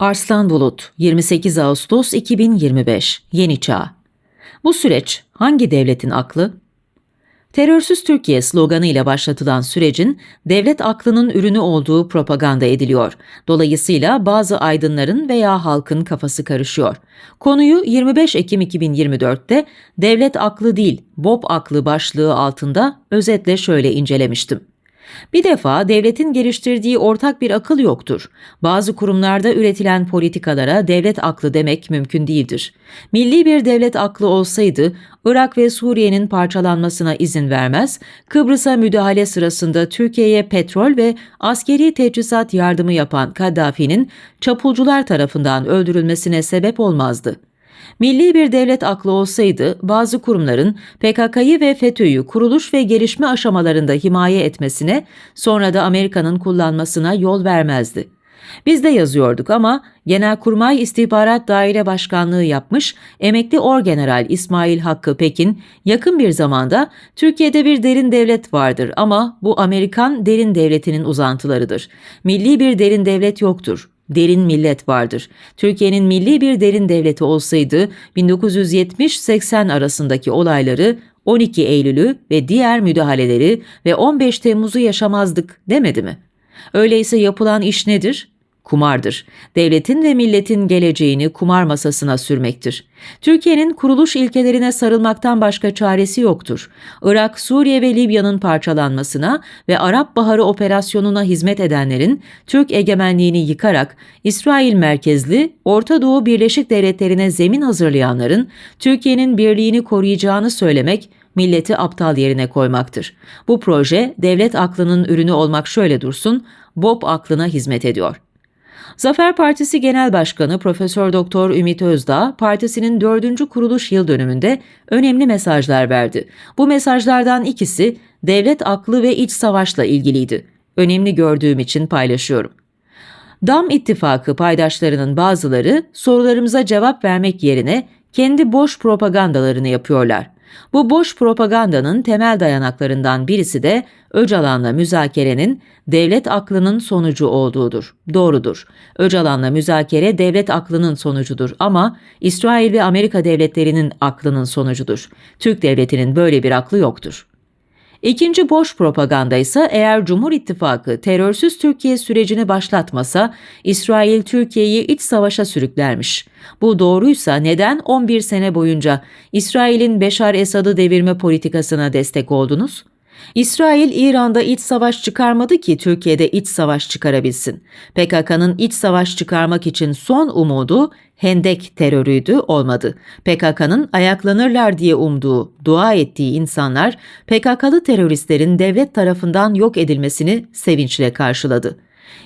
Arslan Bulut 28 Ağustos 2025 Yeni Çağ Bu süreç hangi devletin aklı? Terörsüz Türkiye sloganıyla başlatılan sürecin devlet aklının ürünü olduğu propaganda ediliyor. Dolayısıyla bazı aydınların veya halkın kafası karışıyor. Konuyu 25 Ekim 2024'te devlet aklı değil, BOP aklı başlığı altında özetle şöyle incelemiştim. Bir defa devletin geliştirdiği ortak bir akıl yoktur. Bazı kurumlarda üretilen politikalara devlet aklı demek mümkün değildir. Milli bir devlet aklı olsaydı Irak ve Suriye'nin parçalanmasına izin vermez, Kıbrıs'a müdahale sırasında Türkiye'ye petrol ve askeri teçhizat yardımı yapan Kaddafi'nin çapulcular tarafından öldürülmesine sebep olmazdı. Milli bir devlet aklı olsaydı bazı kurumların PKK'yı ve FETÖ'yü kuruluş ve gelişme aşamalarında himaye etmesine, sonra da Amerika'nın kullanmasına yol vermezdi. Biz de yazıyorduk ama Genelkurmay İstihbarat Daire Başkanlığı yapmış emekli Orgeneral İsmail Hakkı Pekin yakın bir zamanda Türkiye'de bir derin devlet vardır ama bu Amerikan derin devletinin uzantılarıdır. Milli bir derin devlet yoktur derin millet vardır. Türkiye'nin milli bir derin devleti olsaydı 1970-80 arasındaki olayları 12 Eylül'ü ve diğer müdahaleleri ve 15 Temmuz'u yaşamazdık demedi mi? Öyleyse yapılan iş nedir? Kumardır. Devletin ve milletin geleceğini kumar masasına sürmektir. Türkiye'nin kuruluş ilkelerine sarılmaktan başka çaresi yoktur. Irak, Suriye ve Libya'nın parçalanmasına ve Arap Baharı operasyonuna hizmet edenlerin Türk egemenliğini yıkarak İsrail merkezli Orta Doğu Birleşik Devletleri'ne zemin hazırlayanların Türkiye'nin birliğini koruyacağını söylemek milleti aptal yerine koymaktır. Bu proje devlet aklının ürünü olmak şöyle dursun, BOP aklına hizmet ediyor. Zafer Partisi Genel Başkanı Profesör Doktor Ümit Özdağ, partisinin dördüncü kuruluş yıl dönümünde önemli mesajlar verdi. Bu mesajlardan ikisi devlet aklı ve iç savaşla ilgiliydi. Önemli gördüğüm için paylaşıyorum. Dam ittifakı paydaşlarının bazıları sorularımıza cevap vermek yerine kendi boş propagandalarını yapıyorlar. Bu boş propagandanın temel dayanaklarından birisi de Öcalan'la müzakerenin devlet aklının sonucu olduğudur. Doğrudur. Öcalan'la müzakere devlet aklının sonucudur ama İsrail ve Amerika devletlerinin aklının sonucudur. Türk devletinin böyle bir aklı yoktur. İkinci boş propaganda ise eğer Cumhur İttifakı terörsüz Türkiye sürecini başlatmasa İsrail Türkiye'yi iç savaşa sürüklermiş. Bu doğruysa neden 11 sene boyunca İsrail'in Beşar Esad'ı devirme politikasına destek oldunuz? İsrail İran'da iç savaş çıkarmadı ki Türkiye'de iç savaş çıkarabilsin. PKK'nın iç savaş çıkarmak için son umudu Hendek terörüydü olmadı. PKK'nın ayaklanırlar diye umduğu, dua ettiği insanlar PKK'lı teröristlerin devlet tarafından yok edilmesini sevinçle karşıladı.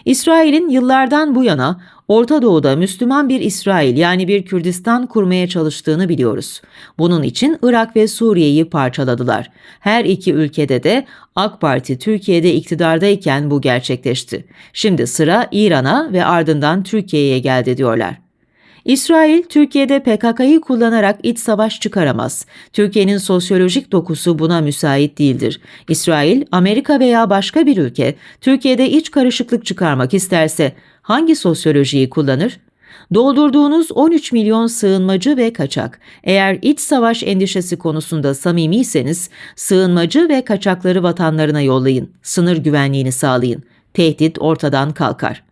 İsrail'in yıllardan bu yana Orta Doğu'da Müslüman bir İsrail yani bir Kürdistan kurmaya çalıştığını biliyoruz. Bunun için Irak ve Suriye'yi parçaladılar. Her iki ülkede de AK Parti Türkiye'de iktidardayken bu gerçekleşti. Şimdi sıra İran'a ve ardından Türkiye'ye geldi diyorlar. İsrail, Türkiye'de PKK'yı kullanarak iç savaş çıkaramaz. Türkiye'nin sosyolojik dokusu buna müsait değildir. İsrail, Amerika veya başka bir ülke Türkiye'de iç karışıklık çıkarmak isterse hangi sosyolojiyi kullanır? Doldurduğunuz 13 milyon sığınmacı ve kaçak. Eğer iç savaş endişesi konusunda samimiyseniz sığınmacı ve kaçakları vatanlarına yollayın. Sınır güvenliğini sağlayın. Tehdit ortadan kalkar.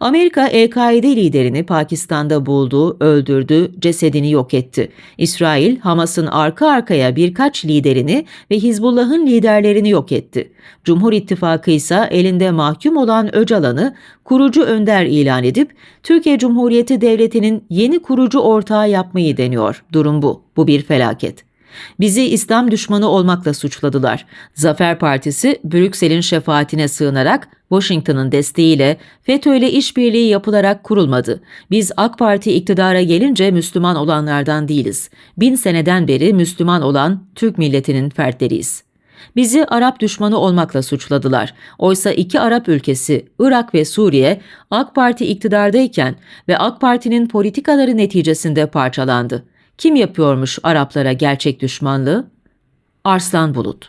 Amerika El-Kaide liderini Pakistan'da buldu, öldürdü, cesedini yok etti. İsrail, Hamas'ın arka arkaya birkaç liderini ve Hizbullah'ın liderlerini yok etti. Cumhur İttifakı ise elinde mahkum olan Öcalan'ı kurucu önder ilan edip Türkiye Cumhuriyeti Devleti'nin yeni kurucu ortağı yapmayı deniyor. Durum bu. Bu bir felaket. Bizi İslam düşmanı olmakla suçladılar. Zafer Partisi Brüksel'in şefaatine sığınarak Washington'ın desteğiyle FETÖ ile işbirliği yapılarak kurulmadı. Biz AK Parti iktidara gelince Müslüman olanlardan değiliz. Bin seneden beri Müslüman olan Türk milletinin fertleriyiz. Bizi Arap düşmanı olmakla suçladılar. Oysa iki Arap ülkesi Irak ve Suriye AK Parti iktidardayken ve AK Parti'nin politikaları neticesinde parçalandı. Kim yapıyormuş Araplara gerçek düşmanlığı? Arslan Bulut